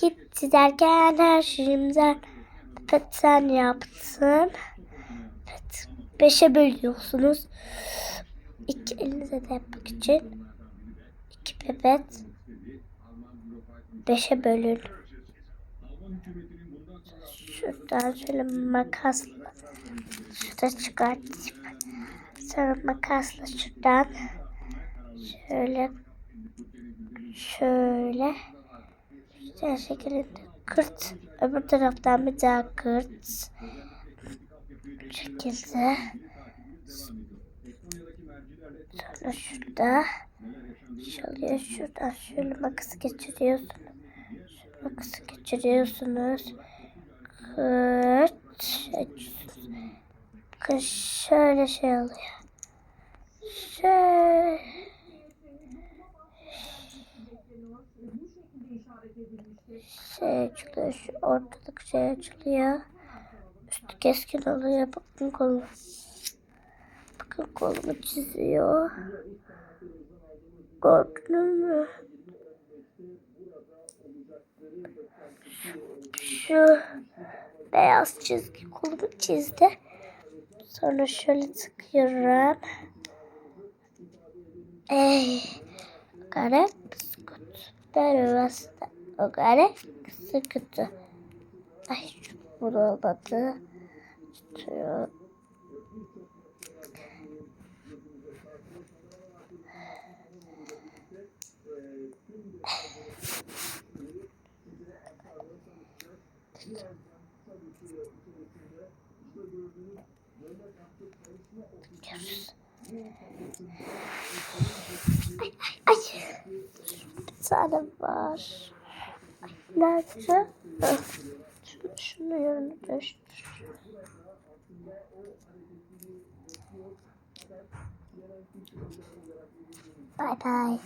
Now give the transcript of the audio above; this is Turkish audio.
gitti derken her şeyimden pet sen yaptın. Evet. Beşe bölüyorsunuz. İki elinize de yapmak için. iki pipet. Beşe bölün. Şuradan şöyle makasla şurada çıkartayım. Sonra makasla şuradan şöyle şöyle güzel şekilde kırt. Öbür taraftan bir daha kırt. Bu şekilde. Sonra şurada şöyle şuradan şöyle makası geçiriyorsunuz. Şu makası geçiriyorsunuz. Kırt. Bakın şöyle şey oluyor. Şöyle. Şey açılıyor. Şu ortalık şey açılıyor. Üstü keskin oluyor. Bakın kolum. Bakın kolumu çiziyor. Gördünüz mü? Şu beyaz çizgi kolumu çizdi. Sonra şöyle tıkıyorum. Ey, garip sıkıntı. Dervasta o garip sıkıntı. Ay bunu olmadı. Tutuyor. Ay ay ay. Tane var. Nerede? Şunu, şunu yerine değiştir. Bye bye.